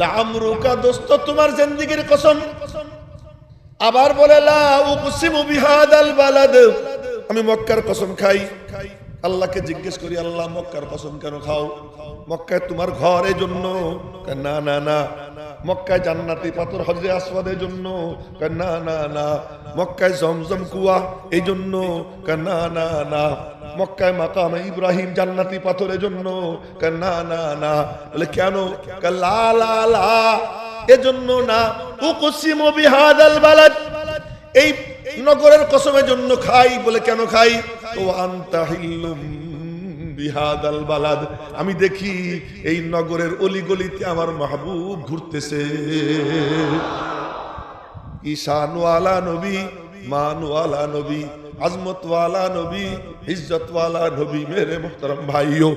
লামরুকা দোস্ত, তোমার জিন্দিগির কসম। আবার বলে, লা উকসিমু বিহাদাল বালাদ। আমি মক্কার কসম খাই। আল্লাহকে জিজ্ঞেস করি, আল্লাহ মক্কার কসম কেন খাও? মক্কায় তোমার ঘর জন্য না না না। মক্কায় জান্নাতি পাথর হজরে আসওয়াদের জন্য। না না না। মক্কায় জমজম কুয়া, এই জন্য। না না না। মক্কায় মাকাম ইব্রাহিম জান্নাতি পাথরের জন্য। না না না। বলে, কেন? লা লা লা। এজন্য না। উকসিমু বিহাদাল বালাদ। এই নগরের কসমের জন্য খাই। বলে, কেন খাই? তো আন্তাহিল্লুম বিহাদাল বালাদ। আমি দেখি এই নগরের অলিগলিতে আমার মাহবুব ঘুরতেছে। ঈশানওয়ালা নবী, মানওয়ালা নবী, আজমতওয়ালা নবী ইজ্জতওয়ালা নবী, মেরে মোহতারাম ভাইও।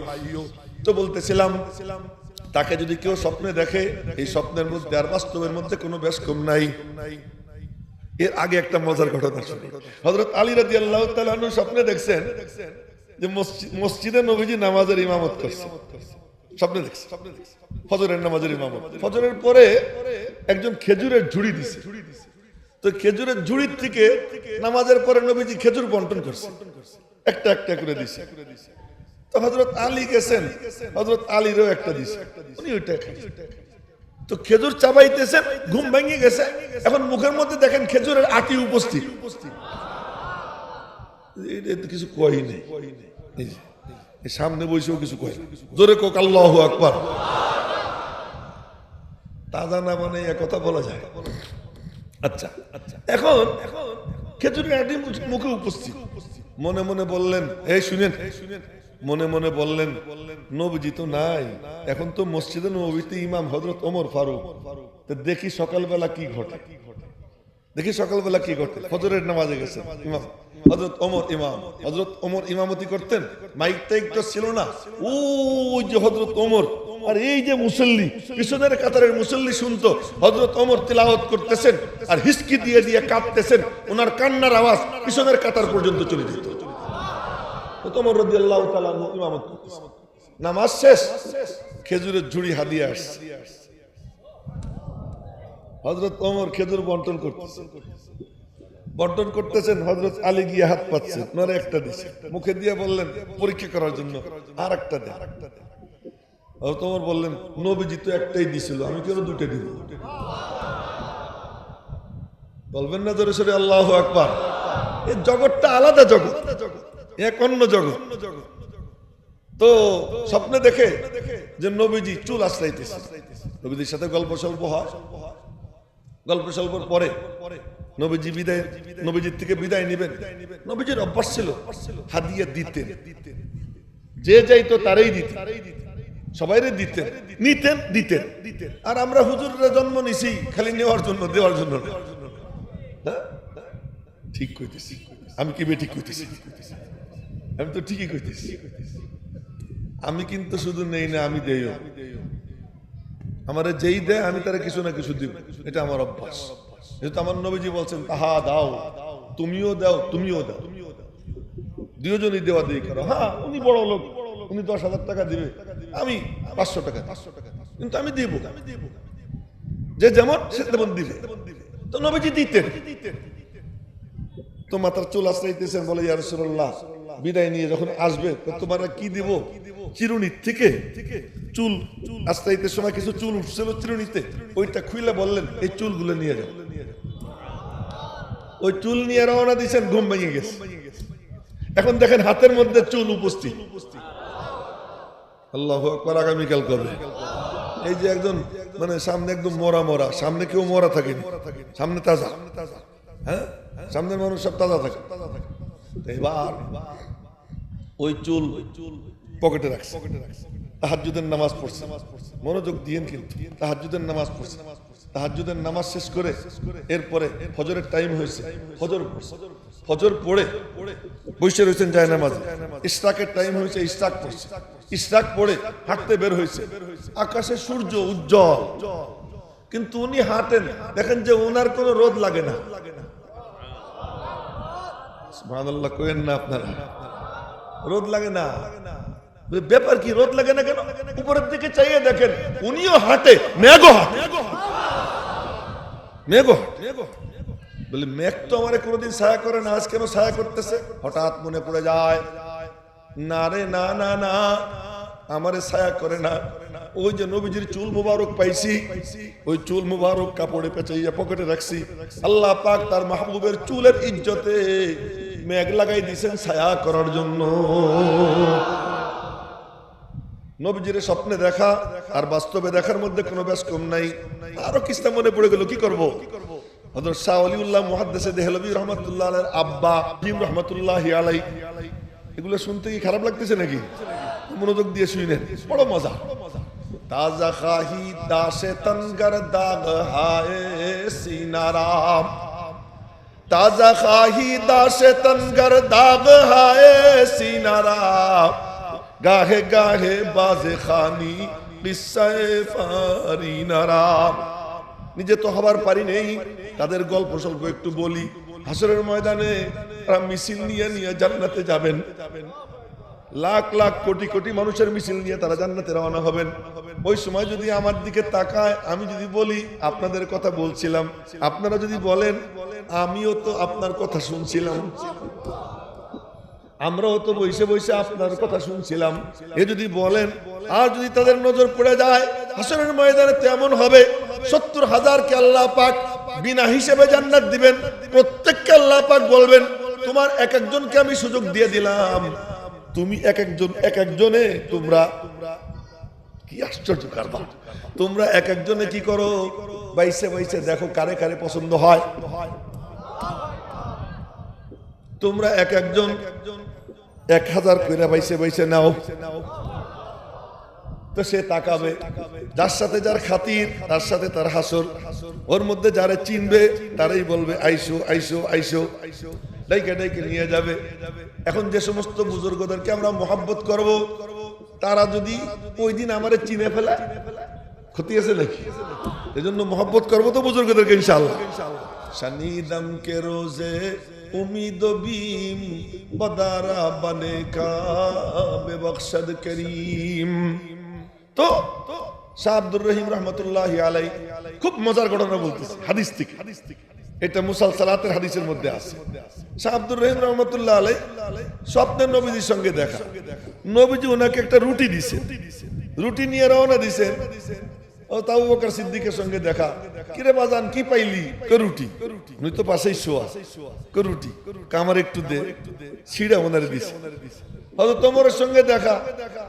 তো বলতেছিলাম, তাকে যদি কেউ স্বপ্নে দেখে, এই স্বপ্নের মধ্যে আর বাস্তবের মধ্যে কোনো বেশ কম নাই। এর আগে একটা মজার ঘটনা হজরত আলী রাজি আল্লাহ স্বপ্নে দেখছেন যে মসজিদ- নবীজি নামাজের ইমামত করছে। স্বপ্নে দেখছে। ফজরের নামাজের ইমামত। ফজরের পরে একজন খেজুরের ঝুড়ি দিছে। তো খেজুরের ঝুড়ির থেকে নামাজের পরে নবীজি খেজুর বন্টন করছে। একটা একটা করে দিছে। তো হজরত আলী গেছেন। হজরত আলীরও একটা দিছে। উনি ওইটা। তো খেজুর চাবাইতেছেন, ঘুম ভেঙে গেছে। এখন মুখের মধ্যে দেখেন খেজুরের আটি উপস্থিত। কিছু কই নেই। সামনে বসেও কিছু কয়। জোরে কোক, আল্লাহ আকবার। তাজা না মানে কথা বলা যায়। আচ্ছা আচ্ছা। এখন এখন খেজুরের আটি মুখ- উপস্থিত। মনে মনে বললেন, এই শুনেন। মনে মনে বললেন, নবজি তো নাই। এখন তো মসজিদে নবীতে ইমাম হজরত ওমর ফারুক। দেখি সকালবেলা কি ঘটে। দেখি সকালবেলা কি করতেন? হজরের নামাজে গেছে ইমাম। হজরত ওমর ইমাম। হজরত ওমর ইমামতি করতেন? মাইক টাইক তো ছিল না? ও যে হজরত ওমর। আর এই যে মুসল্লি, পিছনের কাতারের মুসল্লি শুনতো হজরত ওমর তিলাওয়াত করতেছেন আর হিসকি দিয়ে দিয়ে কাঁদতেছেন, ওনার কান্নার আওয়াজ পিছনের কাতার পর্যন্ত চলে যেত। তোমর রদি আল্লাহ ইমামত করতেছে। নামাজ শেষ? খেজুরের ঝুড়ি হাদিয়ে আসছে। হজরত ওমর খেজুর বন্টন করতেছেন বন্টন করতেছেন হজরত আলী গিয়ে হাত পাচ্ছে ওনারে একটা দিছে। মুখে দিয়ে বললেন পরীক্ষা করার জন্য আর একটা দেন। হজরত ওমর বললেন নবীজি তো একটাই দিছিল আমি কেন দুটো দিব? বলবেন না জোরে সরে আল্লাহ আকবার। এই জগৎটা আলাদা জগৎ। এক অন্য জগৎ। তো স্বপ্নে দেখে যে নবীজি চুল আশ্রাইতেছে। নবীজির সাথে গল্প স্বল্প হয়। গল্প স্বল্পর পরে নবীজি বিদায়, নবীজির থেকে বিদায় নেবেন। নবীজির অভ্যাস ছিল হাদিয়া দিতেন। যে যাইতো তারই দিতেন। সবাইরে দিতেন। নিতেন, দিতেন। আর আমরা হুজুররা জন্ম নিছি খালি নেওয়ার জন্য, দেওয়ার জন্য। হ্যাঁ? ঠিক কইতেছি। আমি কি বেঠিক কইতেছি? আমি তো ঠিকই কইতেছি। আমি কিন্তু শুধু নেই না, আমি দেইও আমার যেই দেয়, আমি তারা কিছু না কিছু দিব। এটা আমার অভ্যাস। যেহেতু আমার নবীজি বলছেন, তাহা দাও। তুমিও দাও তুমিও দাও। দুজনই দেওয়া দিয়ে করো। হ্যাঁ উনি বড় লোক। উনি দশ হাজার টাকা দিবে। আমি পাঁচশো টাকা পাঁচশো টাকা কিন্তু আমি দিব আমি দিব যে যেমন, সে তেমন দিবে। তো নবীজি দিতেন। তো মাথার চুল আশ্রাইতেছেন বলে, ইয়া রাসূলুল্লাহ, বিদায় নিয়ে যখন আসবে তোমার কি দিব? চিরুনির থেকে চুল আশ্রাইতে সময় কিছু চুল উঠছিল চিরুনিতে। ওইটা খুইলে বললেন, এই চুলগুলো নিয়ে যাও। ওই চুল নিয়ে রওনা দিয়েছেন, ঘুম ভেঙে গেছে। এখন দেখেন হাতের মধ্যে চুল উপস্থিত। আল্লাহ আকবার, আগামীকাল কবে? এই যে একজন মানে সামনে একদম মরা মরা, সামনে কেউ মরা থাকেনি। সামনে তাজা। হ্যাঁ? সামনের মানুষ সব তাজা থাকে। এবার ওই চুল পকেটে রাখছে। তাহাজ্জুদের নামাজ পড়ছে। মনোযোগ দিয়েন কিন্তু। তাহাজ্জুদের নামাজ পড়ছে। তাহাজ্জুদের নামাজ শেষ করে এরপরে ফজরের টাইম হয়েছে। ফজর ফজর পড়ে বসে রয়েছেন যায় নামাজ ইস্তাকের টাইম হয়েছে ইস্তাক পড়ছে। ইস্তাক পড়ে হাঁটতে বের হয়েছে। আকাশে সূর্য উজ্জ্বল। কিন্তু উনি হাঁটেন। দেখেন যে ওনার কোনো রোদ লাগে না। সুবহানাল্লাহ না আপনারা। রোদ লাগে না। ব্যাপার কি রোদ লাগে না কেন? উপরের দিকে চাইয়ে দেখেন, উনিও হাঁটে, মেঘও হাঁটে। মেঘও হাঁটে। বলে, মেঘ তো আমার কোনোদিন ছায়া করে না, আজ কেন ছায়া করতেছে? হঠাৎ মনে পড়ে যায়, না রে, না না না, আমারে ছায়া করে না। ওই যে নবীজির চুল মুবারক পাইছি, ওই চুল মুবারক কাপড়ে পেঁচাইয়া পকেটে রাখছি। আল্লাহ পাক তার মাহবুবের চুলের ইজ্জতে মেঘ লাগাই দিয়েছেন ছায়া করার জন্য। নবীজির স্বপ্নে দেখা আর বাস্তবে দেখার মধ্যে কোনো ব্যাস কম নাই। আরও কিস্তা মনে পড়ে গেল, কি করব? শুনতে কি খারাপ লাগতেছে নাকি? মনোযোগ দিয়ে বড় মজা। তাজা খাহি সিনারাম তাজা খাহি দাসে তনগর দাগ হায় সিনারাম গাহে গাহে বাজে খানি নিজে তো হবার পারি নেই, তাদের গল্প স্বল্প একটু বলি। হাসরের ময়দানে তারা মিছিল নিয়ে নিয়ে জান্নাতে যাবেন। লাখ লাখ কোটি কোটি মানুষের মিছিল নিয়ে তারা জান্নাতে রওনা হবেন। ওই সময় যদি আমার দিকে তাকায়, আমি যদি বলি, আপনাদের কথা বলছিলাম। আপনারা যদি বলেন, আমিও তো আপনার কথা শুনছিলাম। আমরাও তো বসে বসে আপনার কথা শুনছিলাম। এ যদি বলেন, আর যদি তাদের নজর পড়ে যায় হাসনের ময়দানে তেমন হবে, সত্তর হাজারকে আল্লাহ পাক বিনা হিসেবে জান্নাত দিবেন, প্রত্যেককে আল্লাহ পাক বলবেন, তোমার এক একজনকে আমি সুযোগ দিয়ে দিলাম। তুমি এক একজন, এক একজনে তোমরা কি আশ্চর্য কারবার তোমরা এক একজনে কি করো? বাইসে বাইসে দেখো কারে কারে পছন্দ হয়। তোমরা এক একজন এক হাজার কইরা বাইসে বাইসে নাও। তো সে তাকাবে, যার সাথে যার খাতির, তার সাথে তার হাসর। ওর মধ্যে যারা চিনবে, তারাই বলবে, আইসো আইসো আইসো। ডাইকে ডাইকে নিয়ে যাবে। এখন যে সমস্ত বুজুর্গদেরকে আমরা মোহাব্বত করব, তারা যদি ওই দিন আমারে চিনে ফেলে ক্ষতি আছে নাকি? এই জন্য মোহাব্বত করব তো বুজুর্গদেরকে শনিদম কে রোজে উমিদ বিম বদারা বনে বেবখশদ করিম। তো খুব মজার বলতেছে এটা মুসাল সালাতের মধ্যে রহিম রহমতুল্লাহ আলাই নবীজির সঙ্গে দেখা। নবীজি ওনাকে একটা রুটি দিছে। রুটি নিয়ে রওনা দিছেন। ও তাও সিদ্দিকের সঙ্গে দেখা। কিরে বাজান, কি পাইলি? কে রুটি উনি তো পাশেই শোয়া। কে রুটি কামার একটু দে। ছিঁড়া ওনারে হজরত তোমরের সঙ্গে দেখা।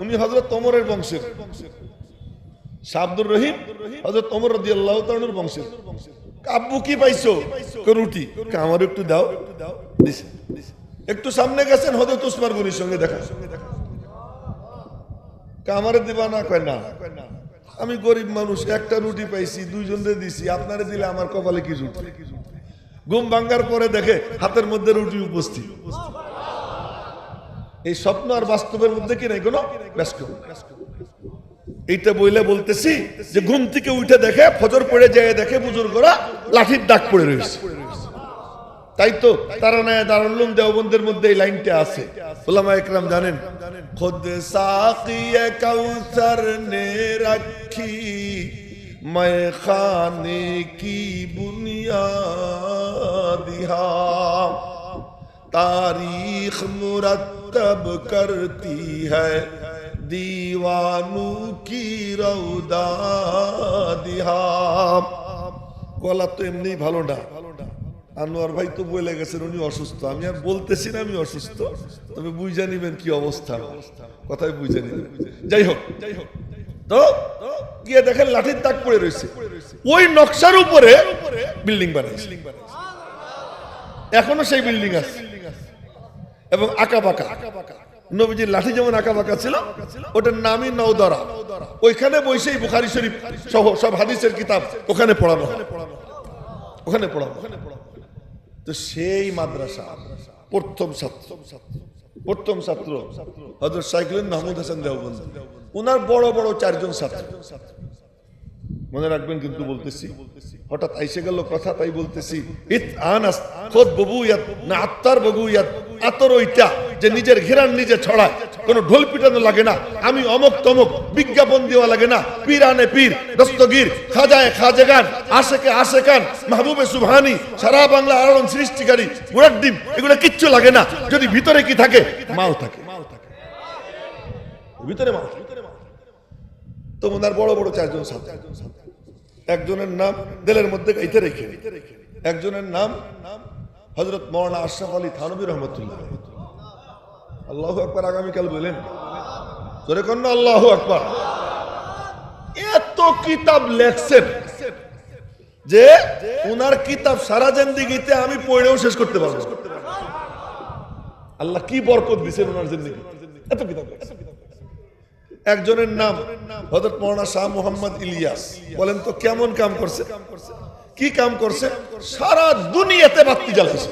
উনি হজরত তোমরের বংশের। রহিম হজরত তোমর রদি আল্লাহ তানুর বংশের। আব্বু কি পাইছো? কে রুটি কে আমার একটু দাও। দিছে। একটু সামনে গেছেন হজরত উসমান গনির সঙ্গে দেখা। কামারে দিবা না, কয় না। আমি গরিব মানুষ, একটা রুটি পাইছি দুইজনরে দিছি, আপনারে দিলে আমার কপালে কি রুটি ঘুম ভাঙ্গার পরে দেখে হাতের মধ্যে রুটি উপস্থিত। এই স্বপ্ন আর বাস্তবের মধ্যে কি নাই কোনো? এইটা বইলে বলতেছি যে, ঘুম থেকে উঠে দেখে, ফজর পড়ে যায় দেখে বুজুর্গরা লাঠির দাগ পড়ে রয়েছে। তাই তো তারা নয় দারুল্লুম দেওবন্দের মধ্যে এই লাইনটা আছে ওলামা একরাম জানেন খুদ সাকিয়ে কাউসার নে রাখি मैं खाने की बुनियाद यहाँ तारीख मुरतब करती है दीवानों की रौदा दिहा গলা তো এমনি ভালো না আনোয়ার ভাই তো বলে গেছেন উনি অসুস্থ। আমি আর বলতেছি না আমি অসুস্থ, তবে বুঝে নিবেন কি অবস্থা। কথাই বুঝে নিবেন। যাই হোক যাই হোক তো গিয়ে দেখেন লাঠির দাগ পড়ে রয়েছে। ওই নকশার উপরে বিল্ডিং বানাইছে। এখনও সেই বিল্ডিং আছে। এবং আঁকা বাঁকা নবীজির লাঠি যেমন আঁকা বাঁকা ছিল, ওটার নামই নওদরা। ওইখানে বসেই বুখারি শরীফ সহ সব হাদিসের কিতাব ওখানে পড়ানো। ওখানে পড়ানো ওখানে পড়ানো তো সেই মাদ্রাসা, প্রথম ছাত্র। প্রথম ছাত্র হজরত সাইকেলের মাহমুদ হাসান দেওবন্দ। ওনার বড় বড় চারজন ছাত্র। মনে রাখবেন কিন্তু বলতেছি, হঠাৎ আইসে গেল কথা, তাই বলতেছি, ইত আনাস খোদ ববু ইয়াত না আত্মার ববু ইয়াত আতর ওইটা। যে নিজের ঘেরান নিজে ছড়ায়। কোনো ঢোল পিটানো লাগে না। আমি অমক তমক বিজ্ঞাপন দেওয়া লাগে না। পীরানে পীর, দস্তগীর, খাজায় খাজেগান আশেকে আশেকান, মাহবুবে সুবহানি, সারা বাংলা আলোড়ন সৃষ্টিকারী ঘোড়ার ডিম, এগুলো কিচ্ছু লাগে না। যদি ভিতরে কি থাকে, মাও থাকে। ভিতরে মাল থাকে। তো ওনার বড় বড় চারজন সাথে একজনের নাম দেলের মধ্যে গাইতে রেখে একজনের নাম হজরত মৌলানা আশরাফ আলী থানবী রহমতুল্লাহ আল্লাহ আকবর আগামীকাল বলেন। ধরে কন্যা আল্লাহ আকবর। এত কিতাব লেখছেন যে উনার কিতাব সারা জিন্দিগিতে আমি পড়েও শেষ করতে পারব আল্লাহ কি বরকত দিছেন ওনার জিন্দিগি এত কিতাব একজনের নাম হজরত মৌলানা শাহ মোহাম্মদ ইলিয়াস। বলেন তো কেমন কাম করছে? কি কাম করছে? সারা দুনিয়াতে বাতি জ্বালাইছে।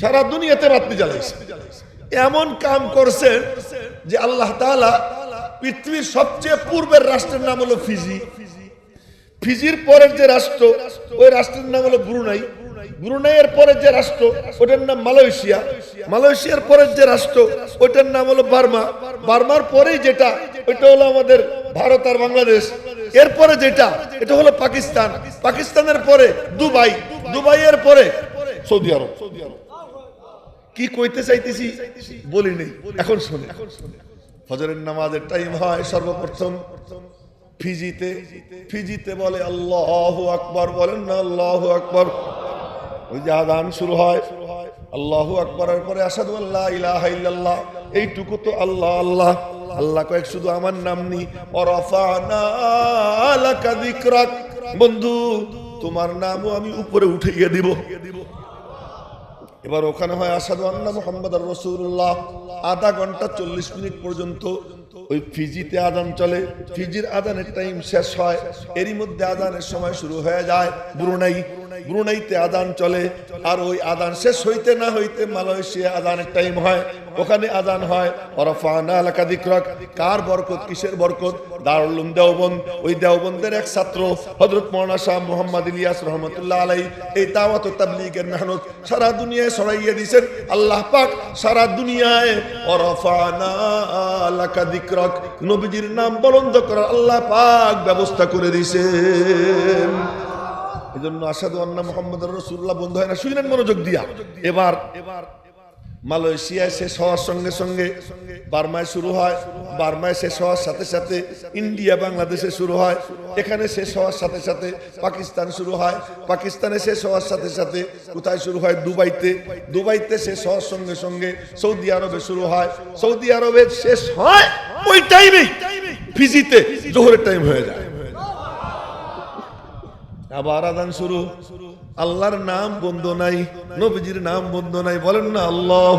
সারা দুনিয়াতে বাতি জ্বালাইছে। এমন কাম করছেন যে আল্লাহ তাআলা পৃথিবীর সবচেয়ে পূর্বের রাষ্ট্রের নাম হলো ফিজি। ফিজির পরের যে রাষ্ট্র, ওই রাষ্ট্রের নাম হলো ব্রুনাই। ব্রুনাইয়ের পরের যে রাষ্ট্র, ওটার নাম মালয়েশিয়া। মালয়েশিয়ার পরের যে রাষ্ট্র ওটার নাম হলো বার্মা। বার্মার পরেই যেটা, ওইটা হলো আমাদের ভারত আর বাংলাদেশ। এরপরে যেটা, এটা হলো পাকিস্তান। পাকিস্তানের পরে দুবাই। দুবাইয়ের পরে সৌদি আরব সৌদি আরব। কি কইতে চাইতেছি বলি নেই, এখন শুনে। ফজরের নামাজের টাইম হয় সর্বপ্রথম। ফিজিতে ফিজিতে বলে আল্লাহ আকবর, বলেন না আল্লাহ আকবর। ওই যে আদান শুরু হয়, আল্লাহ আকবরের পরে আসাদু আল্লাহ ইলাহা ইল্লাল্লাহ। এইটুকু তো আল্লাহ আল্লাহ। আল্লাহ কয়েক শুধু আমার নাম নি। বন্ধু, তোমার নামও আমি উপরে উঠাইয়া দিব। এবার ওখানে হয় আসাদু আন্না মোহাম্মদ রসুল্লাহ আধা ঘণ্টা চল্লিশ মিনিট পর্যন্ত ওই ফিজিতে আদান চলে, ফিজির আদানের টাইম শেষ হয়, এরই মধ্যে আদানের সময় শুরু হয়ে যায় ব্রুনাই, ব্রুনাইতে আদান চলে, আর ওই আদান শেষ হইতে না হইতে মালয়েশিয়া আদানের টাইম হয়, ওখানে আদান হয়, ওরফানা এলাকা দিকরক, কার বরকত, কিসের বরকত? দারুল উলুম দেওবন্দ, ওই দেওবন্দের এক ছাত্র, হযরত মাওলানা শাহ মোহাম্মদ ইলিয়াস রহমতুল্লাহ আলাই এই দাওয়াত ও তাবলীগের মেহনত সারা দুনিয়ায় ছড়াইয়ে দিয়েছেন আল্লাহ পাক সারা দুনিয়ায়, ওরফানা লাকা দিকরক নবীজির নাম বলন্দ করার আল্লাহ পাক ব্যবস্থা করে দিয়েছেন এজন্য আসাদু আন্না মোহাম্মদ রসুল্লাহ বন্ধু হয় না শুনলেন মনোযোগ দিয়া। এবার এবার মালয়েশিয়ায় শেষ হওয়ার সঙ্গে সঙ্গে বার্মায় শুরু হয়। বার্মায় শেষ হওয়ার সাথে সাথে ইন্ডিয়া বাংলাদেশে শুরু হয়। এখানে শেষ হওয়ার সাথে সাথে পাকিস্তান শুরু হয়। পাকিস্তানে শেষ হওয়ার সাথে সাথে কোথায় শুরু হয়? দুবাইতে। দুবাইতে শেষ হওয়ার সঙ্গে সঙ্গে সৌদি আরবে শুরু হয়। সৌদি আরবে শেষ হয় ওই টাইমেই ফিজিতে জোহরের টাইম হয়ে যায়। আবার আদান শুরু। আল্লাহর নাম বন্ধ নাই নবীজির নাম বন্ধ নাই বলেন না আল্লাহ